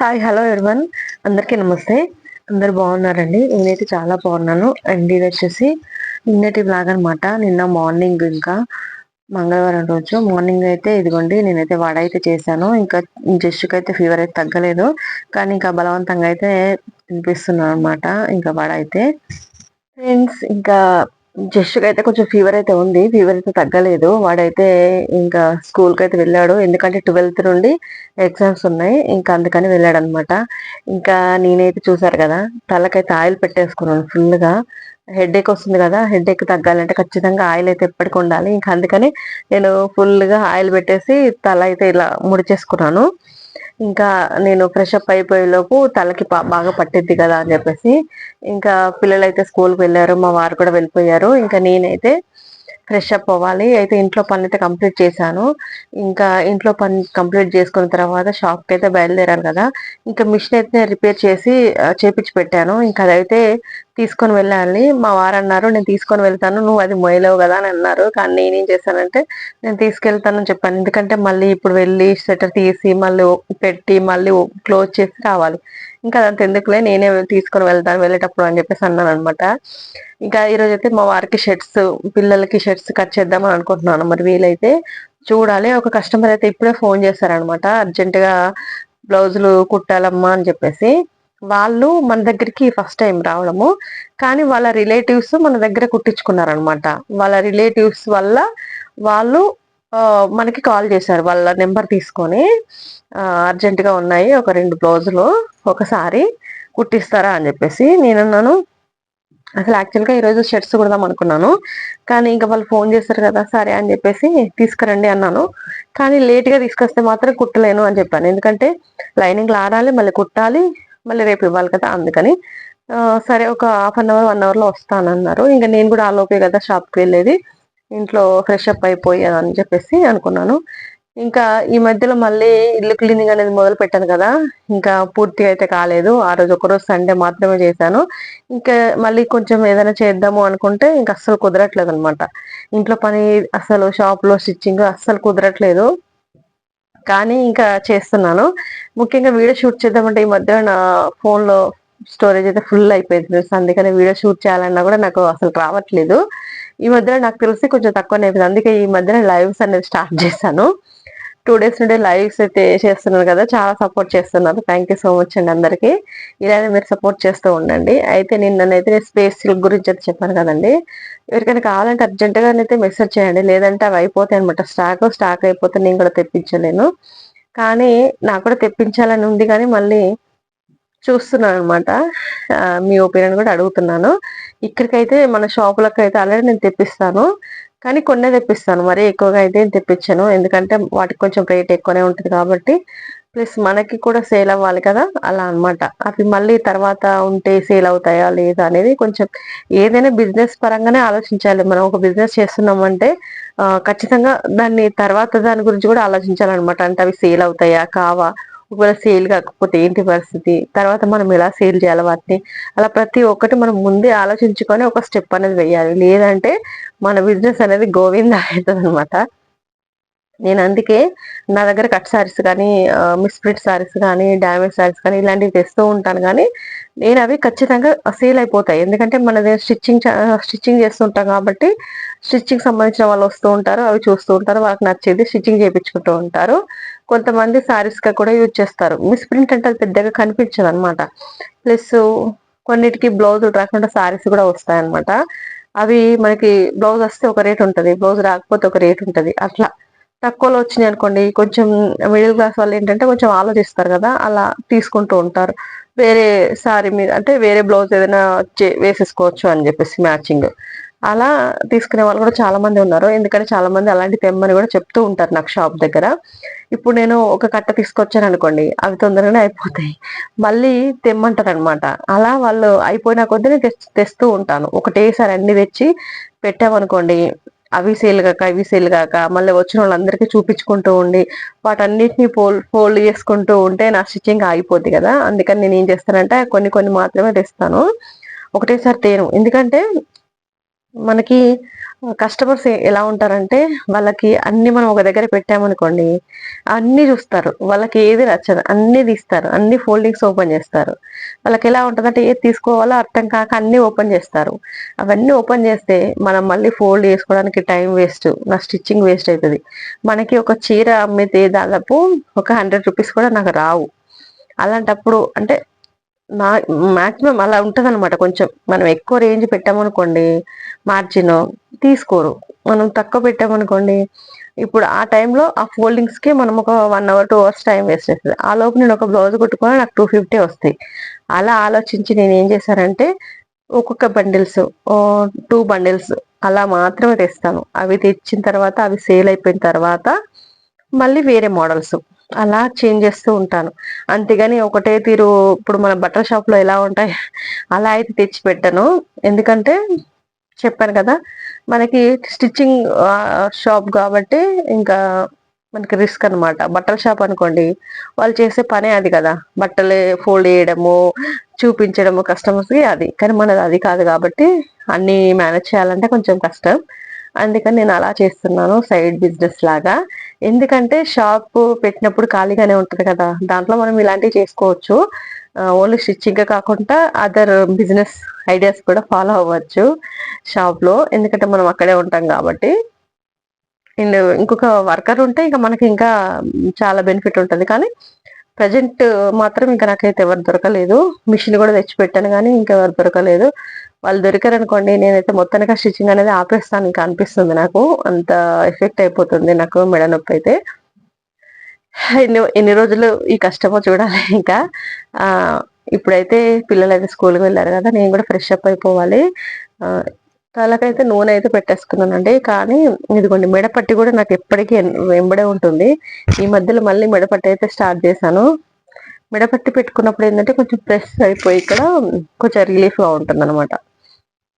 Hi hello everyone అందరికీ నమస్తే. అందరు బాగున్నారండి? నేనైతే చాలా బాగున్నాను. అండ్ ఇది వచ్చేసి నిన్నటి బ్లాగ్ అనమాట నిన్న మార్నింగ్ ఇంకా మంగళవారం రోజు. మార్నింగ్ అయితే ఇదిగోండి నేనైతే వడ అయితే చేశాను. ఇంకా జస్ట్కి అయితే ఫీవర్ అయితే తగ్గలేదు. కానీ ఇంకా బలవంతంగా అయితే తినిపిస్తున్నాను అనమాట ఇంకా వడ అయితే. ఫ్రెండ్స్ ఇంకా జస్ట్గా అయితే కొంచెం ఫీవర్ అయితే ఉంది. ఫీవర్ అయితే తగ్గలేదు. వాడైతే ఇంకా స్కూల్కి అయితే వెళ్ళాడు. ఎందుకంటే ట్వెల్త్ నుండి ఎగ్జామ్స్ ఉన్నాయి. ఇంకా అందుకని వెళ్ళాడు అనమాట ఇంకా నేనైతే చూసారు కదా తలకైతే ఆయిల్ పెట్టేసుకున్నాను ఫుల్గా. హెడేక్ వస్తుంది కదా హెడేక్ తగ్గాలంటే ఖచ్చితంగా ఆయిల్ అయితే ఎప్పటికి ఉండాలి. ఇంకా అందుకని నేను ఫుల్గా ఆయిల్ పెట్టేసి తల అయితే ఇలా ముడిచేసుకున్నాను. ఇంకా నేను ఫ్రెష్ అప్ అయిపోయే లోపు తలకి బాగా పట్టిద్ది కదా అని చెప్పేసి ఇంకా పిల్లలు అయితే స్కూల్కి వెళ్ళారు మా వారు కూడా వెళ్ళిపోయారు. ఇంకా నేనైతే ఫ్రెష్ అప్ అవ్వాలి. అయితే ఇంట్లో పని అయితే కంప్లీట్ చేశాను. ఇంకా ఇంట్లో పని కంప్లీట్ చేసుకున్న తర్వాత షాప్కి అయితే బయలుదేరాను కదా. ఇంకా మిషన్ అయితే రిపేర్ చేసి చేపించి పెట్టాను. ఇంకా అదైతే తీసుకొని వెళ్ళాలి. మా వారు అన్నారు నేను తీసుకొని వెళ్తాను. నువ్వు అది మొయలేవు కదా అని అన్నారు. కానీ నేనేం చేశానంటే నేను తీసుకెళ్తానని చెప్పాను. ఎందుకంటే మళ్ళీ ఇప్పుడు వెళ్ళి స్వెటర్ తీసి మళ్ళీ పెట్టి మళ్ళీ క్లోజ్ చేసి రావాలి. ఇంకా అంత ఎందుకులే నేనే తీసుకొని వెళ్తాను వెళ్ళేటప్పుడు అని చెప్పేసి అన్నాను అనమాట ఇంకా ఈరోజు అయితే మా వారికి షర్ట్స్ పిల్లలకి షర్ట్స్ కట్ చేద్దామని అనుకుంటున్నాను. మరి వీలైతే చూడాలి. ఒక కస్టమర్ అయితే ఇప్పుడే ఫోన్ చేశారనమాట అర్జెంటుగా బ్లౌజులు కుట్టాలమ్మా అని చెప్పేసి. వాళ్ళు మన దగ్గరికి ఫస్ట్ టైం రావడము. కానీ వాళ్ళ రిలేటివ్స్ మన దగ్గర కుట్టించుకున్నారనమాట వాళ్ళ రిలేటివ్స్ వల్ల వాళ్ళు మనకి కాల్ చేశారు. వాళ్ళ నెంబర్ తీసుకొని అర్జెంటుగా ఉన్నాయి ఒక రెండు బ్లౌజులు ఒకసారి కుట్టిస్తారా అని చెప్పేసి నేనున్నాను. అసలు యాక్చువల్గా ఈరోజు షర్ట్స్ కుడదాం అనుకున్నాను. కానీ ఇంకా వాళ్ళు ఫోన్ చేస్తారు కదా సరే అని చెప్పేసి తీసుకురండి అన్నాను. కానీ లేట్గా తీసుకొస్తే మాత్రం కుట్టలేను అని చెప్పాను. ఎందుకంటే లైనింగ్ ఆడాలి మళ్ళీ కుట్టాలి మళ్ళీ రేపు ఇవ్వాలి కదా అందుకని సరే ఒక హాఫ్ అన్ అవర్ వన్ అవర్లో వస్తానన్నారు. ఇంకా నేను కూడా ఆ లోపే కదా షాప్కి వెళ్ళేది. ఇంట్లో ఫ్రెష్ అప్ అయిపోయి అని చెప్పేసి అనుకున్నాను. ఇంకా ఈ మధ్యలో మళ్ళీ ఇల్లు క్లీనింగ్ అనేది మొదలు పెట్టాను కదా ఇంకా పూర్తిగా అయితే కాలేదు. ఆ రోజు ఒకరోజు సండే మాత్రమే చేశాను. ఇంకా మళ్ళీ కొంచెం ఏదైనా చేద్దాము అనుకుంటే ఇంకా అస్సలు కుదరట్లేదు అనమాట ఇంట్లో పని అసలు షాప్లో స్టిచ్చింగ్ అస్సలు కుదరట్లేదు. కానీ ఇంకా చేస్తున్నాను. ముఖ్యంగా వీడియో షూట్ చేద్దామంటే ఈ మధ్య నా ఫోన్లో స్టోరేజ్ అయితే ఫుల్ అయిపోయింది. అందుకని వీడియో షూట్ చేయాలన్నా కూడా నాకు అసలు రావట్లేదు. ఈ మధ్యలో నాకు తెలిసి కొంచెం తక్కువనే అయిపోయింది. అందుకే ఈ మధ్యన లైవ్స్ అనేది స్టార్ట్ చేశాను. టూ డేస్ నుండి లైవ్స్ అయితే చేస్తున్నారు కదా చాలా సపోర్ట్ చేస్తున్నారు. థ్యాంక్ యూ సో మచ్ అండి అందరికి. ఇలానే మీరు సపోర్ట్ చేస్తూ ఉండండి. అయితే నిన్ననైతే స్పేస్ సిల్క్ గురించి అయితే చెప్పాను కదండి. ఎవరికైనా కావాలంటే అర్జెంటుగా అయితే మెసేజ్ చేయండి. లేదంటే అవి అయిపోతాయి అనమాట స్టాక్ స్టాక్ అయిపోతే నేను కూడా తెప్పించలేను. కానీ నాకు కూడా తెప్పించాలని ఉంది కానీ మళ్ళీ చూస్తున్నాను అనమాట మీ ఒపీనియన్ కూడా అడుగుతున్నాను. ఇక్కడికైతే మన షాపులకు అయితే ఆల్రెడీ నేను తెప్పిస్తాను. కానీ కొన్నే తెప్పిస్తాను. మరీ ఎక్కువగా అయితే తెప్పించాను. ఎందుకంటే వాటికి కొంచెం రేట్ ఎక్కువనే ఉంటుంది కాబట్టి. ప్లస్ మనకి కూడా సేల్ అవ్వాలి కదా. అలా అనమాట అవి మళ్ళీ తర్వాత ఉంటే సేల్ అవుతాయా లేదా అనేది కొంచెం ఏదైనా బిజినెస్ పరంగానే ఆలోచించాలి. మనం ఒక బిజినెస్ చేస్తున్నామంటే ఖచ్చితంగా దాన్ని తర్వాత దాని గురించి కూడా ఆలోచించాలన్నమాట. అంటే అవి సేల్ అవుతాయా కావా? ఒకవేళ సేల్ కాకపోతే ఏంటి పరిస్థితి? తర్వాత మనం ఎలా సేల్ చేయాలి వాటిని? అలా ప్రతి ఒక్కటి మనం ముందే ఆలోచించుకొని ఒక స్టెప్ అనేది వేయాలి. లేదంటే మన బిజినెస్ అనేది గోవింద అవుతుంది అనమాట నేను అందుకే నా దగ్గర కట్ సారీస్ కానీ మిస్ప్రింట్ శారీస్ కానీ డ్యామేజ్ సారీస్ కానీ ఇలాంటివి తెస్తూ ఉంటాను. కానీ నేను అవి ఖచ్చితంగా సేల్ అయిపోతాయి. ఎందుకంటే మన స్టిచ్చింగ్ స్టిచ్చింగ్ చేస్తుంటాం కాబట్టి స్టిచ్చింగ్ సంబంధించిన వాళ్ళు వస్తూ ఉంటారు అవి చూస్తూ ఉంటారు వాళ్ళకి నచ్చేది స్టిచ్చింగ్ చేయించుకుంటూ ఉంటారు. కొంతమంది శారీస్గా కూడా యూజ్ చేస్తారు. మిస్ ప్రింట్ అంటే అది పెద్దగా కనిపించదు అనమాట ప్లస్ కొన్నిటికి బ్లౌజ్ రాకుండా శారీస్ కూడా వస్తాయి అనమాట అవి మనకి బ్లౌజ్ వస్తే ఒక రేట్ ఉంటుంది బ్లౌజ్ రాకపోతే ఒక రేట్ ఉంటుంది. అట్లా తక్కువలో వచ్చినాయి అనుకోండి కొంచెం మిడిల్ క్లాస్ వాళ్ళు ఏంటంటే కొంచెం ఆలోచిస్తారు కదా అలా తీసుకుంటూ ఉంటారు. వేరే శారీ మీద అంటే వేరే బ్లౌజ్ ఏదైనా వేసేసుకోవచ్చు అని చెప్పేసి మ్యాచింగ్ అలా తీసుకునే వాళ్ళు కూడా చాలా మంది ఉన్నారు. ఎందుకంటే చాలా మంది అలాంటి తెమ్మని కూడా చెప్తూ ఉంటారు నాకు షాప్ దగ్గర. ఇప్పుడు నేను ఒక కట్ట తీసుకొచ్చాను అనుకోండి అవి తొందరగానే అయిపోతాయి. మళ్ళీ తెమ్మంటారు అనమాట అలా వాళ్ళు అయిపోయిన కొద్దీ నేను తెస్తూ ఉంటాను. ఒకటేసారి అన్ని తెచ్చి పెట్టామనుకోండి అవి సేల్ కాక ఇవి సేల్ కాక మళ్ళీ వచ్చిన వాళ్ళందరికీ చూపించుకుంటూ ఉండి వాటన్నిటిని పోల్ ఫోల్డ్ చేసుకుంటూ ఉంటే నా స్టిచ్చింగ్ ఆగిపోద్ది కదా. అందుకని నేను ఏం చేస్తానంటే కొన్ని కొన్ని మాత్రమే తెస్తాను. ఒకటేసారి తేను. ఎందుకంటే మనకి కస్టమర్స్ ఎలా ఉంటారంటే వాళ్ళకి అన్ని మనం ఒక దగ్గర పెట్టామనుకోండి అన్ని చూస్తారు. వాళ్ళకి ఏది నచ్చదు అన్ని తీస్తారు అన్ని ఫోల్డింగ్స్ ఓపెన్ చేస్తారు. వాళ్ళకి ఎలా ఉంటుందంటే ఏది తీసుకోవాలో అర్థం కాక అన్ని ఓపెన్ చేస్తారు. అవన్నీ ఓపెన్ చేస్తే మనం మళ్ళీ ఫోల్డ్ చేసుకోవడానికి టైం వేస్ట్ నా స్టిచ్చింగ్ వేస్ట్ అవుతుంది మనకి ఒక చీర అమ్మితే దాదాపు ఒక హండ్రెడ్ రూపీస్ కూడా నాకు రావు. అలాంటప్పుడు అంటే మా మాక్సిమం అలా ఉంటుంది అనమాట కొంచెం మనం ఎక్కువ రేంజ్ పెట్టామనుకోండి మార్జిన్ తీసుకోరు. మనం తక్కువ పెట్టామనుకోండి ఇప్పుడు ఆ టైంలో ఆ ఫోల్డింగ్స్కి మనం ఒక one hour two hours time waste చేస్తుంది. ఆ లోపు నేను ఒక బ్లౌజ్ కుట్టుకొని నాకు టూ ఫిఫ్టీ వస్తాయి. అలా ఆలోచించి నేను ఏం చేశానంటే ఒక్కొక్క బండిల్స్ టూ బండిల్స్ అలా మాత్రమే తెస్తాను. అవి తెచ్చిన తర్వాత అవి సేల్ అయిపోయిన తర్వాత మళ్ళీ వేరే మోడల్స్ అలా చేంజ్ చేస్తూ ఉంటాను. అంతేగాని ఒకటే తీరు ఇప్పుడు మన బట్టల షాప్లో ఎలా ఉంటాయి అలా అయితే తెచ్చి పెట్టాను. ఎందుకంటే చెప్పాను కదా మనకి స్టిచ్చింగ్ షాప్ కాబట్టి ఇంకా మనకి రిస్క్ అనమాట బట్టల షాప్ అనుకోండి వాళ్ళు చేసే పనే అది కదా. బట్టలు ఫోల్డ్ చేయడము చూపించడము కస్టమర్స్కి అది. కానీ మనది అది కాదు కాబట్టి అన్నీ మేనేజ్ చేయాలంటే కొంచెం కష్టం. అందుకని నేను అలా చేస్తున్నాను సైడ్ బిజినెస్ లాగా. ఎందుకంటే షాప్ పెట్టినప్పుడు ఖాళీగానే ఉంటుంది కదా. దాంట్లో మనం ఇలాంటివి చేసుకోవచ్చు. ఓన్లీ స్టిచ్చింగ్ కాకుండా అదర్ బిజినెస్ ఐడియాస్ కూడా ఫాలో అవ్వచ్చు షాప్లో. ఎందుకంటే మనం అక్కడే ఉంటాం కాబట్టి. అండ్ ఇంకొక వర్కర్ ఉంటే ఇంకా మనకి ఇంకా చాలా బెనిఫిట్ ఉంటుంది. కానీ ప్రజెంట్ మాత్రం ఇంకా నాకైతే ఎవరు దొరకలేదు. మిషన్ కూడా తెచ్చి పెట్టాను కానీ ఇంకా ఎవరు దొరకలేదు. వాళ్ళు దొరికారు అనుకోండి నేనైతే మొత్తానికి స్టిచ్చింగ్ అనేది ఆపేస్తాను. ఇంకా అనిపిస్తుంది నాకు. అంత ఎఫెక్ట్ అయిపోతుంది నాకు మెడ నొప్పి అయితే. ఎన్ని ఎన్ని రోజులు ఈ కష్టమో చూడాలి ఇంకా. ఇప్పుడైతే పిల్లలు అయితే స్కూల్కి వెళ్ళారు కదా నేను కూడా ఫ్రెష్ అప్ అయిపోవాలి. తలకైతే నూనె అయితే పెట్టేసుకున్నానండి. కానీ ఇదిగోండి మెడపట్టి కూడా నాకు ఎప్పటికీ వెంబడే ఉంటుంది. ఈ మధ్యలో మళ్ళీ మెడపట్టి అయితే స్టార్ట్ చేశాను. మెడపట్టి పెట్టుకున్నప్పుడు ఏంటంటే కొంచెం ప్రెస్ అయిపోయి ఇక్కడ కొంచెం రిలీఫ్గా ఉంటుంది అనమాట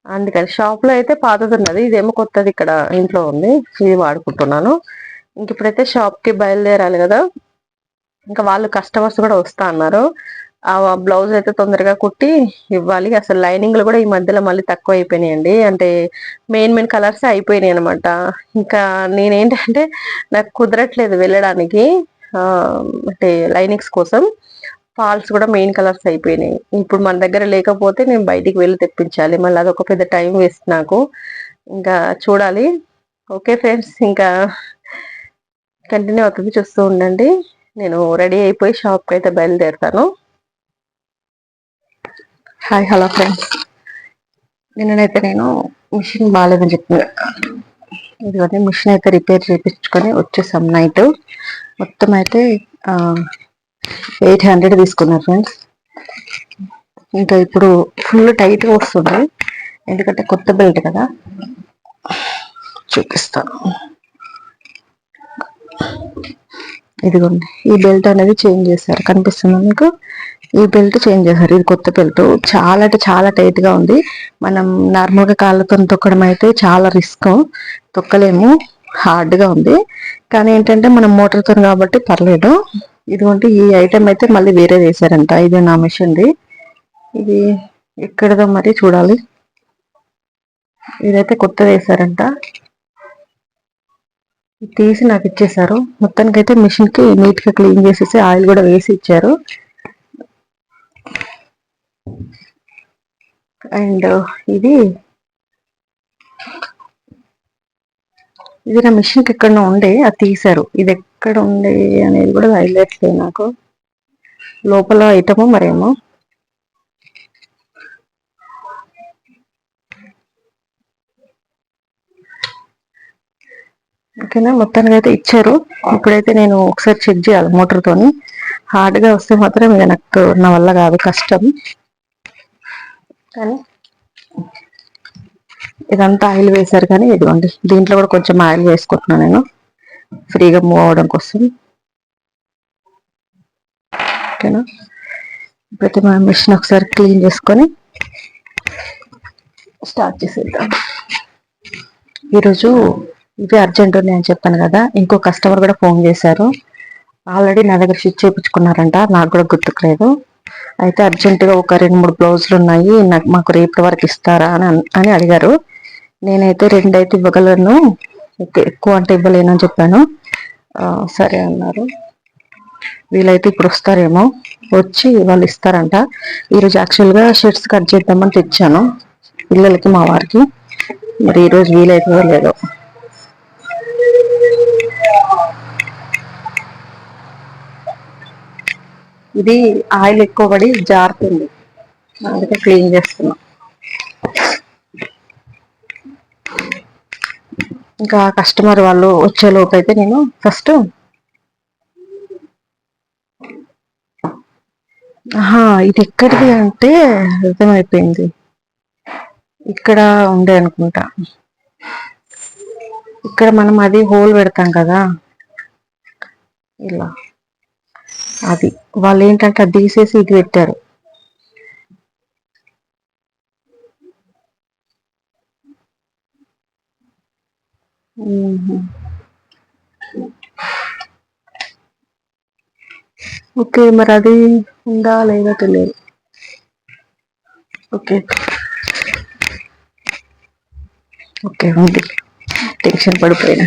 అందుకని షాప్లో అయితే పాతది ఉన్నది ఇదేమో కొత్తది ఇక్కడ ఇంట్లో ఉంది. ఇది వాడుకుంటున్నాను. ఇంక ఇప్పుడైతే షాప్కి బయలుదేరాలి కదా. ఇంకా వాళ్ళు కస్టమర్స్ కూడా వస్తా అన్నారు. ఆ బ్లౌజ్ అయితే తొందరగా కుట్టి ఇవ్వాలి. అసలు లైనింగ్లు కూడా ఈ మధ్యలో మళ్ళీ తక్కువ అయిపోయినాయండి. అంటే మెయిన్ మెయిన్ కలర్స్ అయిపోయినాయి అనమాట ఇంకా నేనేంటంటే నాకు కుదరట్లేదు వెళ్ళడానికి. అంటే లైనింగ్స్ కోసం. ఫాల్స్ కూడా మెయిన్ కలర్స్ అయిపోయినాయి. ఇప్పుడు మన దగ్గర లేకపోతే నేను బయటికి వెళ్ళి తెప్పించాలి. మళ్ళీ అదొక పెద్ద టైం వేస్ట్ నాకు. ఇంకా చూడాలి. ఓకే ఫ్రెండ్స్ ఇంకా కంటిన్యూ అవుతుంది చూస్తూ ఉండండి. నేను రెడీ అయిపోయి షాప్కి అయితే బయలుదేరుతాను. Hi hello friends. నిన్ననైతే నేను మిషన్ బాగాలేదని చెప్పిన. ఇదిగోని మిషన్ అయితే రిపేర్ చేయించుకొని వచ్చేసాం నైట్. మొత్తం అయితే ఎయిట్ హండ్రెడ్ తీసుకున్నారు ఫ్రెండ్స్ ఇంకా ఇప్పుడు ఫుల్ టైట్గా వస్తుంది. ఎందుకంటే కొత్త బెల్ట్ కదా. చూపిస్తాను ఇదిగోండి ఈ బెల్ట్ అనేది చేంజ్ చేశారు. కనిపిస్తుంది మీకు? ఈ బెల్ట్ చేంజ్ చేశారు. ఇది కొత్త బెల్ట్ చాలా అంటే చాలా టైట్గా ఉంది. మనం నార్మల్గా కాళ్ళతో తొక్కడం అయితే చాలా రిస్క్ తొక్కలేము. హార్డ్గా ఉంది. కానీ ఏంటంటే మనం మోటార్తో కాబట్టి పర్లేదు. ఇదిగోంటే ఈ ఐటెం అయితే మళ్ళీ వేరే వేశారంట. ఇది నా మిషన్ది ఇది ఎక్కడదో మరి చూడాలి. ఇదైతే కొత్త వేసారంట తీసి నాకు ఇచ్చేసారు మొత్తానికైతే మిషన్కి నీట్గా క్లీన్ చేసేసి ఆయిల్ కూడా వేసి ఇచ్చారు. అండ్ ఇది ఇది నా మిషన్కి ఎక్కడ ఉండే అది తీశారు. ఇది ఎక్కడ ఉంది అనేది కూడా హైలైట్లేదు నాకు. లోపల ఐటము మరేమో. ఓకేనా? మొత్తానికి అయితే ఇచ్చారు. ఇప్పుడైతే నేను ఒకసారి చెక్ చేయాలి మోటార్తోని హార్డ్గా వస్తే మాత్రం ఇక నాకు నా వల్ల కాదు కష్టం. కానీ ఇదంతా ఆయిల్ వేశారు కానీ ఇదిగోండి దీంట్లో కూడా కొంచెం ఆయిల్ వేసుకుంటున్నాను నేను. ఫ్రీగా మూవ్ అవడం కోసం. ఓకేనా? ఇప్పుడైతే మా మిషన్ ఒకసారి క్లీన్ చేసుకొని స్టార్ట్ చేసేద్దాం. ఈరోజు ఇవి అర్జెంట్ అని చెప్పాను కదా. ఇంకో కస్టమర్ కూడా ఫోన్ చేశారు. ఆల్రెడీ నా దగ్గర స్టిచ్ చేయించుకున్నారంట. నాకు కూడా గుర్తుకులేదు. అయితే అర్జెంటుగా ఒక రెండు మూడు బ్లౌజులు ఉన్నాయి. నాకు మాకు రేపటి వరకు ఇస్తారా అని అని అడిగారు. నేనైతే రెండైతే ఇవ్వగలను. ఎక్కువ అంటే ఇవ్వలేనని చెప్పాను. సరే అన్నారు. వీలైతే ఇప్పుడు వస్తారేమో. వచ్చి వాళ్ళు ఇస్తారంట. ఈరోజు యాక్చువల్గా షర్ట్స్ కట్ చేద్దామని తెచ్చాను. పిల్లలకి మా వారికి. మరి ఈరోజు వీలైతుందో లేదో. ఇది ఆయిల్ ఎక్కువ పడి జారుతుంది. అందుకే క్లీన్ చేస్తున్నాం. ఇంకా కస్టమర్ వాళ్ళు వచ్చేలోపు అయితే నేను ఫస్ట్ ఇది ఎక్కడిది అంటే అర్థమైపోయింది. ఇక్కడ ఉండే అనుకుంటా. ఇక్కడ మనం అది హోల్ పెడతాం కదా. ఇలా. అది. వాళ్ళు ఏంటంటే అది తీసేసి ఇది పెట్టారు. ఓకే మరి అది ఉందా లేదా తెలియదు. ఓకే. ఓకే ఉంది. టెన్షన్ పడిపోయినా.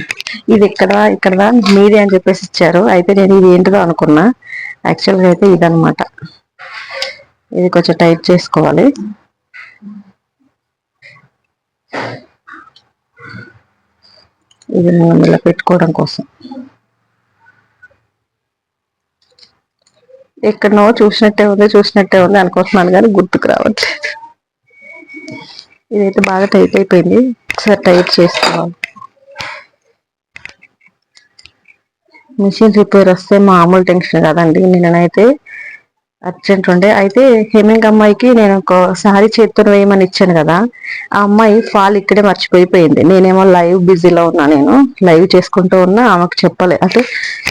ఇది ఎక్కడ ఇక్కడదా మీదే అని చెప్పేసి ఇచ్చారు. అయితే నేను ఇది ఏంటిదో అనుకున్నా. యాక్చువల్గా అయితే ఇదనమాట ఇది కొంచెం టైప్ చేసుకోవాలి. ఇది మనం ఇలా పెట్టుకోవడం కోసం. ఎక్కడనో చూసినట్టే ఉంది చూసినట్టే ఉంది అనుకుంటున్నాను కానీ గుర్తుకు రావట్లేదు. ఇదైతే బాగా టైట్ అయిపోయింది. ఒకసారి టైట్ చేసుకోవాలి. మిషన్ రిపేర్ వస్తే మామూలు టెన్షన్ కదండి. నిన్ననైతే అర్జెంట్ ఉండే. అయితే హేమింగ్ అమ్మాయికి నేను ఒక సారీ చేతితో వేయమని ఇచ్చాను కదా. ఆ అమ్మాయి ఫాల్ ఇక్కడే మర్చిపోయిపోయింది. నేనేమో లైవ్ బిజీలో ఉన్నా నేను. లైవ్ చేసుకుంటూ ఉన్నా ఆమెకు చెప్పలే. అంటే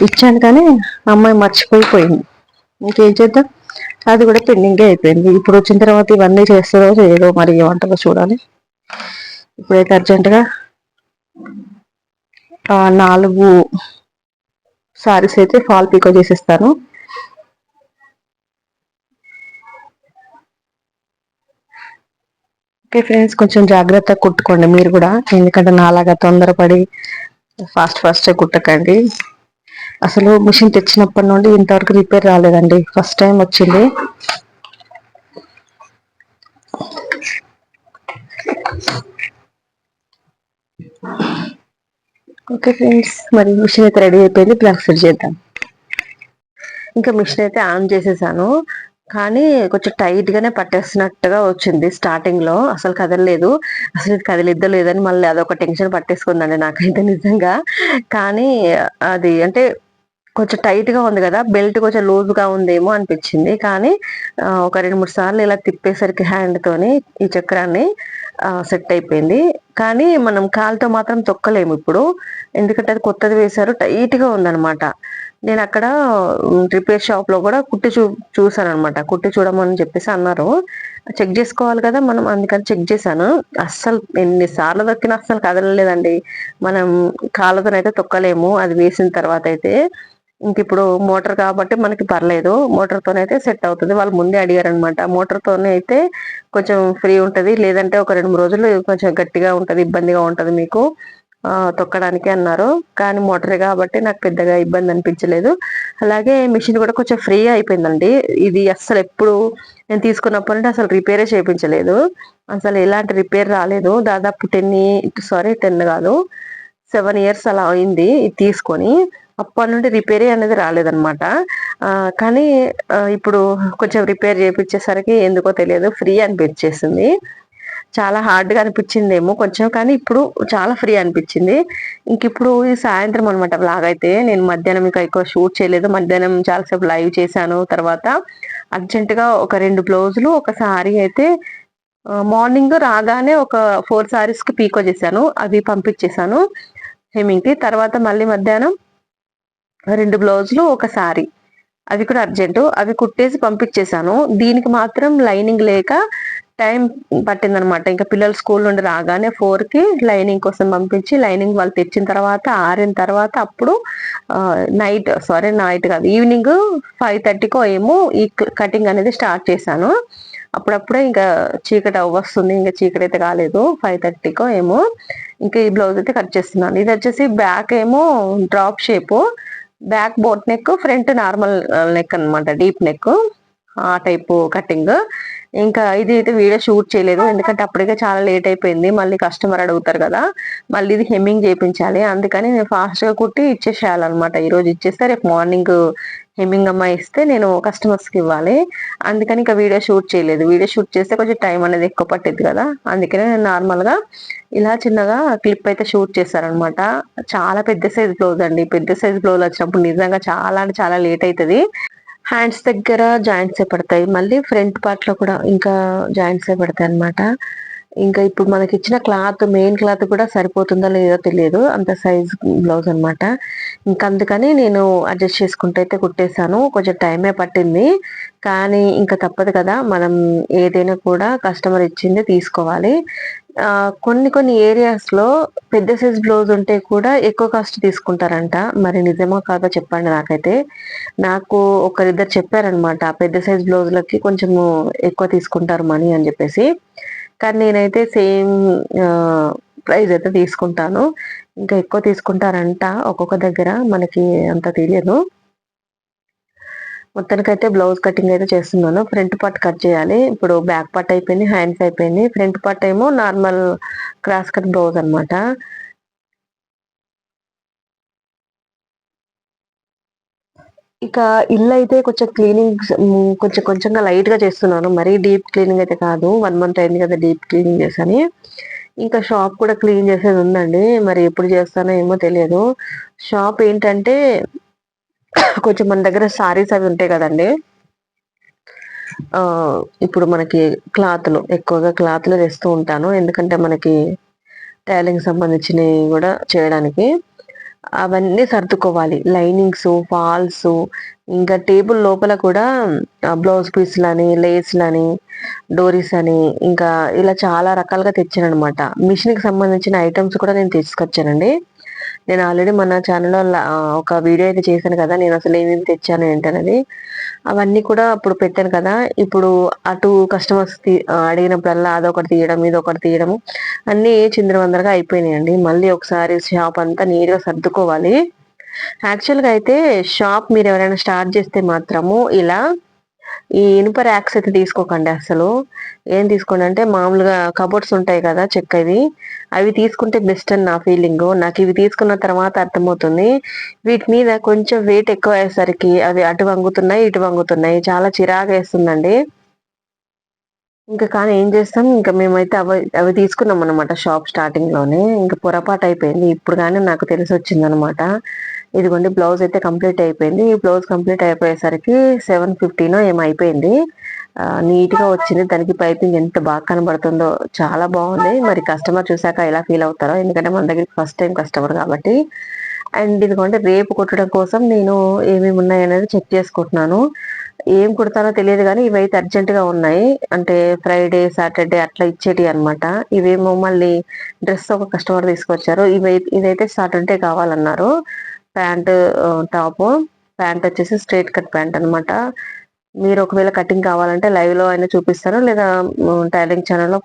ఇచ్చాను కానీ అమ్మాయి మర్చిపోయిపోయింది. ఇంకేం చేద్దాం? అది కూడా పెండింగే అయిపోయింది. ఇప్పుడు వచ్చిన తర్వాత ఇవన్నీ చేస్తుందో ఏదో మరి ఏమంటారో చూడాలి. ఇప్పుడైతే అర్జెంటుగా నాలుగు సారీస్ అయితే ఫాల్ పీకో చేసేస్తాను. ఓకే ఫ్రెండ్స్ కొంచెం జాగ్రత్తగా కుట్టుకోండి మీరు కూడా. ఎందుకంటే నాలాగా తొందరపడి ఫాస్ట్ ఫాస్ట్ కుట్టకండి. అసలు మిషన్ తెచ్చినప్పటి నుండి ఇంతవరకు రిపేర్ రాలేదండి. ఫస్ట్ టైం వచ్చింది. ఓకే ఫ్రెండ్స్ మరి మిషన్ అయితే రెడీ అయిపోయింది. ప్లగ్ సెట్ చేద్దాం. ఇంకా మిషన్ అయితే ఆన్ చేసేసాను. కానీ కొంచెం టైట్ గానే పట్టేస్తున్నట్టుగా వచ్చింది స్టార్టింగ్లో. అసలు కదలలేదు. అసలు ఇది కదిలిద్దో లేదని మళ్ళీ అదొక టెన్షన్ పట్టేసుకుందండి నాకైతే నిజంగా. కానీ అది అంటే కొంచెం టైట్గా ఉంది కదా బెల్ట్ కొంచెం లూజ్గా ఉందేమో అనిపించింది. కానీ ఒక రెండు మూడు సార్లు ఇలా తిప్పేసరికి హ్యాండ్ తోని ఈ చక్రాన్ని సెట్ అయిపోయింది. కానీ మనం కాలుతో మాత్రం తొక్కలేము ఇప్పుడు. ఎందుకంటే అది కొత్తది వేశారు టైట్గా ఉందన్నమాట. నేను అక్కడ రిపేర్ షాప్లో కూడా కుట్టి చూ చూసాను అనమాట కుట్టి చూడమని చెప్పేసి అన్నారు. చెక్ చేసుకోవాలి కదా మనం అందుకని చెక్ చేశాను. అస్సలు ఎన్నిసార్లు దొక్కినా అస్సలు కదలలేదండి. మనం కాళ్ళతోనైతే తొక్కలేము. అది వేసిన తర్వాత అయితే ఇంక ఇప్పుడు మోటార్ కాబట్టి మనకి పర్లేదు. మోటార్తోనైతే సెట్ అవుతుంది. వాళ్ళు ముందే అడిగారు అనమాట అయితే కొంచెం ఫ్రీ ఉంటుంది. లేదంటే ఒక రెండు మూడు రోజులు కొంచెం గట్టిగా ఉంటుంది ఇబ్బందిగా ఉంటుంది మీకు. తొక్కడానికి అన్నారు. కానీ మోటరే కాబట్టి నాకు పెద్దగా ఇబ్బంది అనిపించలేదు. అలాగే మిషన్ కూడా కొంచెం ఫ్రీ అయిపోయిందండి. ఇది అస్సలు ఎప్పుడు నేను తీసుకున్నప్పటి నుండి అసలు రిపేరే చేయించలేదు. అసలు ఎలాంటి రిపేర్ రాలేదు. దాదాపు టెన్ సారీ టెన్ కాదు సెవెన్ ఇయర్స్ అలా అయింది ఇది తీసుకొని. అప్పటి నుండి రిపేరే అనేది రాలేదనమాట కానీ ఇప్పుడు కొంచెం రిపేర్ చేయించేసరికి ఎందుకో తెలియదు. ఫ్రీ అనిపించేసింది. చాలా హార్డ్గా అనిపించిందేమో కొంచెం కానీ ఇప్పుడు చాలా ఫ్రీ అనిపించింది. ఇంక ఇప్పుడు సాయంత్రం అనమాట బ్లాగ్ అయితే నేను మధ్యాహ్నం ఇంకా ఎక్కువ షూట్ చేయలేదు. మధ్యాహ్నం చాలాసేపు లైవ్ చేశాను. తర్వాత అర్జెంటుగా ఒక రెండు బ్లౌజులు ఒక సారీ అయితే మార్నింగ్ రాగానే ఒక ఫోర్ సారీస్కి పీకో చేశాను అవి పంపించేశాను హెమింగ్కి. తర్వాత మళ్ళీ మధ్యాహ్నం రెండు బ్లౌజులు ఒక సారీ అవి కూడా అర్జెంటు అవి కుట్టేసి పంపించేశాను. దీనికి మాత్రం లైనింగ్ లేక టైం పట్టిందనమాట ఇంకా పిల్లలు స్కూల్ నుండి రాగానే ఫోర్కి లైనింగ్ కోసం పంపించి లైనింగ్ వాళ్ళు తెచ్చిన తర్వాత ఆరిన తర్వాత అప్పుడు నైట్ సారీ నైట్ కాదు ఈవినింగ్ ఫైవ్ థర్టీకో ఏమో ఈ కటింగ్ అనేది స్టార్ట్ చేశాను. అప్పుడప్పుడే ఇంకా చీకటి వస్తుంది ఇంకా చీకటి అయితే కాలేదు ఫైవ్ థర్టీకో ఏమో. ఇంకా ఈ బ్లౌజ్ అయితే కట్ చేస్తున్నాను. ఇది వచ్చేసి బ్యాక్ ఏమో drop shape back boat neck front normal neck అనమాట డీప్ నెక్ ఆ టైపు కటింగ్ ఇంకా ఇది అయితే వీడియో షూట్ చేయలేదు. ఎందుకంటే అప్పటికే చాలా లేట్ అయిపోయింది. మళ్ళీ కస్టమర్ అడుగుతారు కదా. మళ్ళీ ఇది హెమ్మింగ్ చేయించాలి. అందుకని నేను ఫాస్ట్గా కుట్టి ఇచ్చేసేయాలన్నమాట. ఈరోజు ఇచ్చేస్తే రేపు మార్నింగ్ హెమ్మింగ్ అమ్మ ఇస్తే నేను కస్టమర్స్కి ఇవ్వాలి. అందుకని ఇంకా వీడియో షూట్ చేయలేదు. వీడియో షూట్ చేస్తే కొంచెం టైం అనేది ఎక్కువ పట్టింది కదా. అందుకనే నేను నార్మల్గా ఇలా చిన్నగా క్లిప్ అయితే షూట్ చేశారనమాట చాలా పెద్ద సైజ్ బ్లౌజ్ అండి. పెద్ద సైజ్ బ్లౌజ్ వచ్చినప్పుడు నిజంగా చాలా అంటే చాలా లేట్ అవుతుంది. హ్యాండ్స్ దగ్గర జాయింట్స్ పడతాయి. మళ్ళీ ఫ్రంట్ పార్ట్లో కూడా ఇంకా జాయింట్స్ పడతాయి అనమాట ఇంకా ఇప్పుడు మనకి ఇచ్చిన క్లాత్ మెయిన్ క్లాత్ కూడా సరిపోతుందో లేదో తెలియదు. అంత సైజ్ బ్లౌజ్ అనమాట ఇంకా అందుకని నేను అడ్జస్ట్ చేసుకుంటూ అయితే కుట్టేశాను. కొంచెం టైమే పట్టింది. కానీ ఇంకా తప్పదు కదా. మనం ఏదైనా కూడా కస్టమర్ ఇచ్చింది తీసుకోవాలి. కొన్ని కొన్ని ఏరియాస్లో పెద్ద సైజ్ బ్లౌజ్ ఉంటే కూడా ఎక్కువ కాస్ట్ తీసుకుంటారంట. మరి నిజమో కాదో చెప్పండి నాకైతే. నాకు ఒకరిద్దరు చెప్పారనమాట పెద్ద సైజ్ బ్లౌజ్లకి కొంచెము ఎక్కువ తీసుకుంటారు మనీ అని చెప్పేసి. కానీ నేనైతే సేమ్ ప్రైస్ అయితే తీసుకుంటాను. ఇంకా ఎక్కువ తీసుకుంటారంట ఒక్కొక్క దగ్గర మనకి అంత తెలియదు. మొత్తానికైతే బ్లౌజ్ కటింగ్ అయితే చేస్తున్నాను. ఫ్రంట్ పార్ట్ కట్ చేయాలి. ఇప్పుడు బ్యాక్ పార్ట్ అయిపోయింది హ్యాండ్స్ అయిపోయింది. ఫ్రంట్ పార్ట్ ఏమో నార్మల్ క్రాస్ కట్ బ్లౌజ్ అనమాట ఇక ఇల్లు అయితే కొంచెం క్లీనింగ్ కొంచెం కొంచెంగా లైట్గా చేస్తున్నాను. మరీ డీప్ క్లీనింగ్ అయితే కాదు. వన్ మంత్ అయింది కదా డీప్ క్లీనింగ్ చేశాను ఇంకా షాప్ కూడా క్లీన్ చేసేది ఉందండి. మరి ఎప్పుడు చేస్తానో ఏమో తెలియదు. షాప్ ఏంటంటే కొంచెం మన దగ్గర సారీస్ అవి ఉంటాయి కదండి. ఇప్పుడు మనకి క్లాత్లు ఎక్కువగా క్లాత్లు తెస్తూ ఉంటాను. ఎందుకంటే మనకి టైలింగ్ సంబంధించినవి కూడా చేయడానికి. అవన్నీ సర్దుకోవాలి. లైనింగ్స్ ఫాల్స్ ఇంకా టేబుల్ లోపల కూడా బ్లౌజ్ పీస్లని లేస్లని డోరీస్ అని ఇంకా ఇలా చాలా రకాలుగా తెచ్చాను అనమాట మిషన్కి సంబంధించిన ఐటమ్స్ కూడా నేను తీసుకొచ్చానండి. నేను ఆల్రెడీ మన ఛానల్లో ఒక వీడియో అయితే చేశాను కదా నేను అసలు ఏమేమి తెచ్చాను ఏంటనేది. అవన్నీ కూడా అప్పుడు పెట్టాను కదా ఇప్పుడు అటు కస్టమర్స్ అడిగినప్పుడల్లా అదొకటి తీయడం ఇదొకటి తీయడం అన్నీ చిందరవందరగా అయిపోయినాయండి. మళ్ళీ ఒకసారి షాప్ అంతా నీట్గా సర్దుకోవాలి. యాక్చువల్గా అయితే షాప్ మీరు ఎవరైనా స్టార్ట్ చేస్తే మాత్రము ఇలా ఈ ఇనుప ర్యాక్స్ అయితే తీసుకోకండి అసలు. ఏం తీసుకోండి అంటే మామూలుగా కబోర్డ్స్ ఉంటాయి కదా చెక్కవి అవి తీసుకుంటే బెస్ట్ అని నా ఫీలింగ్ నాకు ఇవి తీసుకున్న తర్వాత అర్థమవుతుంది. వీటి మీద కొంచెం వెయిట్ ఎక్కువ అయ్యేసరికి అవి అటు వంగుతున్నాయి ఇటు వంగుతున్నాయి. చాలా చిరాగా వేస్తుందండి. ఇంకా కానీ ఏం చేస్తాం? ఇంకా మేమైతే అవి అవి తీసుకున్నాం అనమాట షాప్ స్టార్టింగ్లోనే ఇంకా పొరపాటు అయిపోయింది. ఇప్పుడు కానీ నాకు తెలిసి వచ్చింది అనమాట ఇదిగోండి బ్లౌజ్ అయితే కంప్లీట్ అయిపోయింది. ఈ బ్లౌజ్ కంప్లీట్ అయిపోయేసరికి సెవెన్ ఫిఫ్టీనో ఏమైపోయింది నీట్గా వచ్చింది. దానికి పైపింగ్ ఎంత బాగా కనబడుతుందో చాలా బాగుంది. మరి కస్టమర్ చూసాక ఎలా ఫీల్ అవుతారో ఎందుకంటే మన దగ్గరికి ఫస్ట్ టైం కస్టమర్ కాబట్టి. అండ్ ఇదిగోండి రేపు కుట్టడం కోసం నేను ఏమేమి ఉన్నాయనేది చెక్ చేసుకుంటున్నాను. ఏం కుడతానో తెలియదు కానీ ఇవైతే అర్జెంటుగా ఉన్నాయి. అంటే ఫ్రైడే సాటర్డే అట్లా ఇచ్చేటి అనమాట ఇవేమో మళ్ళీ డ్రెస్ ఒక కస్టమర్ తీసుకొచ్చారు. ఇవి ఇదైతే సాటర్డే కావాలన్నారు. Pant top. ప్యాంట్ వచ్చేసి స్ట్రైట్ కట్ ప్యాంట్ అనమాట మీరు ఒకవేళ కటింగ్ కావాలంటే లైవ్లో అయినా చూపిస్తాను. లేదా టైలింగ్ ఛానల్లో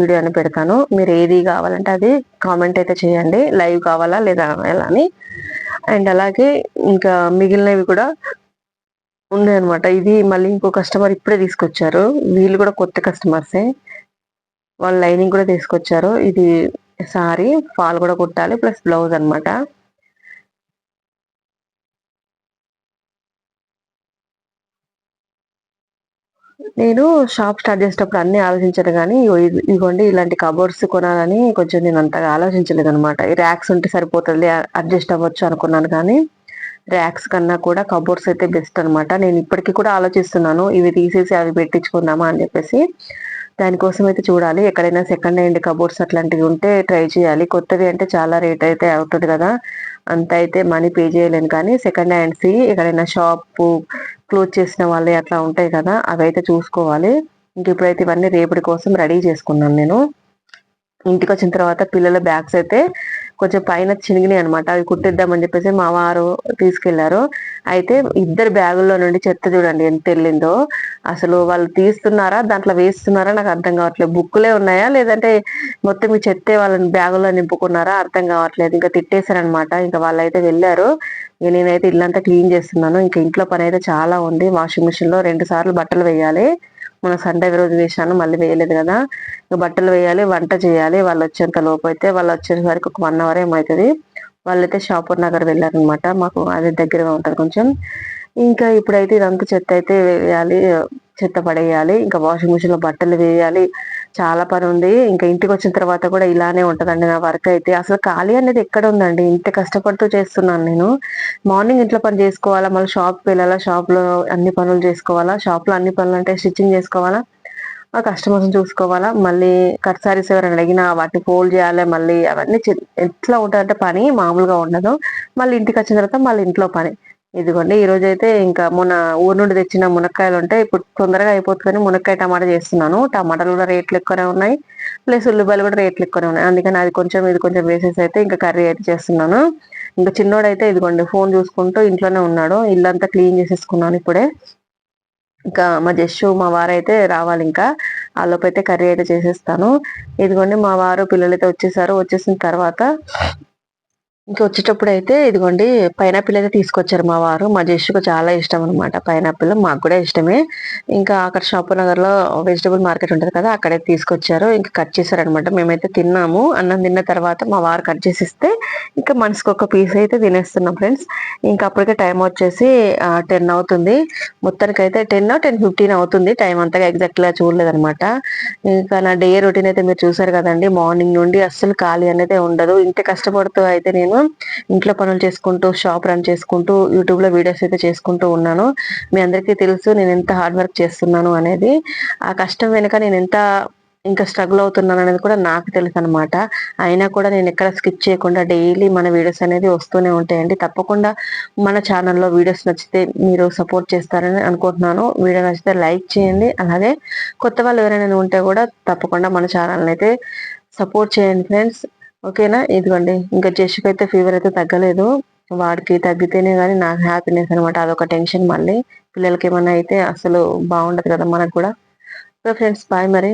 వీడియో అయినా పెడతాను. మీరు ఏది కావాలంటే అది కామెంట్ అయితే చేయండి. లైవ్ కావాలా లేదా ఎలా అని. అండ్ అలాగే ఇంకా మిగిలినవి కూడా ఉన్నాయన్నమాట ఇది మళ్ళీ ఇంకో కస్టమర్ ఇప్పుడే తీసుకొచ్చారు. వీళ్ళు కూడా కొత్త కస్టమర్సే. వాళ్ళు లైనింగ్ కూడా తీసుకొచ్చారు. ఇది సారీ ఫాల్ కూడా కుట్టాలి ప్లస్ బ్లౌజ్ అనమాట నేను షాప్ స్టార్ట్ చేసేటప్పుడు అన్ని ఆలోచించాను కానీ ఇదిగోండి ఇలాంటి కబోర్డ్స్ కొనాలని కొంచెం నేను అంతగా ఆలోచించలేదు అనమాట ఈ ర్యాక్స్ ఉంటే సరిపోతుంది అడ్జస్ట్ అవ్వచ్చు అనుకున్నాను కానీ ర్యాక్స్ కన్నా కూడా కబోర్డ్స్ అయితే బెస్ట్ అనమాట నేను ఇప్పటికీ కూడా ఆలోచిస్తున్నాను ఇవి తీసేసి అవి పెట్టించుకుందామా అని చెప్పేసి. దానికోసం అయితే చూడాలి ఎక్కడైనా సెకండ్ హ్యాండ్ కబోర్డ్స్ అట్లాంటివి ఉంటే ట్రై చేయాలి. కొత్తవి అంటే చాలా రేట్ అయితే అవుతుంది కదా. అంత అయితే మనీ పే చేయలేను. కానీ సెకండ్ హ్యాండ్స్ ఎక్కడైనా షాప్ క్లోజ్ చేసిన వాళ్ళే అట్లా ఉంటాయి కదా అవి అయితే చూసుకోవాలి. ఇంక ఇప్పుడైతే ఇవన్నీ రేపటి కోసం రెడీ చేసుకున్నాను నేను. ఇంటికి వచ్చిన తర్వాత పిల్లల బ్యాగ్స్ అయితే కొంచెం పైన చినిగినాయి అనమాట అవి కుట్టిద్దామని చెప్పేసి మా వారు తీసుకెళ్ళారు. అయితే ఇద్దరు బ్యాగుల్లో నుండి చెత్త చూడండి ఎంత వెళ్ళిందో. అసలు వాళ్ళు తీస్తున్నారా దాంట్లో వేస్తున్నారా నాకు అర్థం కావట్లేదు. బుక్కులే ఉన్నాయా? లేదంటే మొత్తం ఈ చెత్తే వాళ్ళని బ్యాగుల్లో నింపుకున్నారా? అర్థం కావట్లేదు. ఇంకా తిట్టేశారనమాట ఇంకా వాళ్ళైతే వెళ్ళారు. ఇక నేనైతే ఇల్లంతా క్లీన్ చేస్తున్నాను. ఇంకా ఇంట్లో పని అయితే చాలా ఉంది. వాషింగ్ మిషన్లో రెండు సార్లు బట్టలు వేయాలి. మన సండే రోజు వేసాను మళ్ళీ వేయలేదు కదా. బట్టలు వేయాలి వంట చేయాలి. వాళ్ళు వచ్చేంత లోపు అయితే వాళ్ళు వచ్చేసరికి ఒక వన్ అవర్ ఏమవుతుంది. వాళ్ళైతే షాపూర్ నగర్ వెళ్ళారనమాట మాకు అదే దగ్గరగా ఉంటుంది కొంచెం. ఇంకా ఇప్పుడైతే ఇదంతా చెత్త అయితే వేయాలి చెత్త పడేయాలి. ఇంకా వాషింగ్ మిషన్లో బట్టలు వేయాలి. చాలా పని ఉంది. ఇంకా ఇంటికి వచ్చిన తర్వాత కూడా ఇలానే ఉంటదండి నా వర్క్ అయితే. అసలు ఖాళీ అనేది ఎక్కడ ఉందండి? ఇంత కష్టపడుతూ చేస్తున్నాను నేను. మార్నింగ్ ఇంట్లో పని చేసుకోవాలా? మళ్ళీ షాప్కి వెళ్ళాలా? షాప్లో అన్ని పనులు చేసుకోవాలా? షాప్లో అన్ని పనులు అంటే స్టిచ్చింగ్ చేసుకోవాలా? ఆ కస్టమర్స్ చూసుకోవాలా? మళ్ళీ కట్ సారీస్ ఎవరైనా అడిగినా వాటిని ఫోల్డ్ చేయాలి? మళ్ళీ అవన్నీ ఎట్లా ఉంటుందంటే పని మామూలుగా ఉండదు. మళ్ళీ ఇంటికి వచ్చిన తర్వాత మళ్ళీ ఇంట్లో పని. ఇదిగోండి ఈ రోజు అయితే ఇంకా మొన్న ఊరు నుండి తెచ్చిన మునక్కాయలు ఉంటే ఇప్పుడు తొందరగా అయిపోతుందని మునక్కాయ టమాటా చేస్తున్నాను. టమాటాలు కూడా రేట్లు ఎక్కువనే ఉన్నాయి. ప్లస్ ఉల్లిపాయలు కూడా రేట్లు ఎక్కువనే ఉన్నాయి. అందుకని అది కొంచెం ఇది కొంచెం వేసేసి అయితే ఇంకా కర్రీ అయితే చేస్తున్నాను. ఇంకా చిన్నోడైతే ఇదిగోండి ఫోన్ చూసుకుంటూ ఇంట్లోనే ఉన్నాడు. ఇల్లంతా క్లీన్ చేసేసుకున్నాను ఇప్పుడే. ఇంకా మా జస్సు మా వారైతే రావాలి ఇంకా. ఆ అయితే కర్రీ అయితే చేసేస్తాను. ఇదిగోండి మా వారు పిల్లలైతే వచ్చేసారు. వచ్చేసిన తర్వాత ఇంకా వచ్చేటప్పుడు అయితే ఇదిగోండి పైనాపిల్ అయితే తీసుకొచ్చారు మా వారు. మా జేషుకు చాలా ఇష్టం అనమాట పైనాపిల్. మాకు కూడా ఇష్టమే. ఇంకా అక్కడ షాపు నగర్లో వెజిటబుల్ మార్కెట్ ఉంటుంది కదా అక్కడే తీసుకొచ్చారు. ఇంకా కట్ చేశారనమాట మేమైతే తిన్నాము. అన్నం తిన్న తర్వాత మా వారు కట్ చేసి ఇస్తే ఇంకా మనసుకు ఒక పీస్ అయితే తినేస్తున్నాం ఫ్రెండ్స్. ఇంకా అప్పటికే టైం వచ్చేసి టెన్ అవుతుంది. మొత్తానికి అయితే టెన్ టెన్ ఫిఫ్టీన్ అవుతుంది. టైం అంతగా ఎగ్జాక్ట్గా చూడలేదు అనమాట ఇంకా నా డే రొటీన్ అయితే మీరు చూసారు కదండి. మార్నింగ్ నుండి అస్సలు ఖాళీ అనేది ఉండదు. ఇంత కష్టపడుతూ అయితే నేను ఇంట్లో పనులు చేసుకుంటూ షాప్ రన్ చేసుకుంటూ యూట్యూబ్లో వీడియోస్ అయితే చేసుకుంటూ ఉన్నాను. మీ అందరికీ తెలుసు నేను ఎంత హార్డ్ వర్క్ చేస్తున్నాను అనేది. ఆ కష్టం వెనుక నేను ఎంత ఇంకా స్ట్రగుల్ అవుతున్నాను అనేది కూడా నాకు తెలుసు అనమాట అయినా కూడా నేను ఎక్కడ స్కిప్ చేయకుండా డైలీ మన వీడియోస్ అనేది వస్తూనే ఉంటాయండి. తప్పకుండా మన ఛానల్లో వీడియోస్ నచ్చితే మీరు సపోర్ట్ చేస్తారని అనుకుంటున్నాను. వీడియో నచ్చితే లైక్ చేయండి. అలాగే కొత్త వాళ్ళు ఎవరైనా ఉంటే కూడా తప్పకుండా మన ఛానల్ని అయితే సపోర్ట్ చేయండి ఫ్రెండ్స్. ఓకేనా? ఇదిగోండి ఇంకా జెష్కి అయితే ఫీవర్ అయితే తగ్గలేదు. వాడికి తగ్గితేనే కానీ నాకు హ్యాపీనెస్ అనమాట అదొక టెన్షన్ మళ్ళీ. పిల్లలకి ఏమైనా అయితే అసలు బాగుండదు కదా మనకు కూడా. సో ఫ్రెండ్స్ బాయ్ మరి.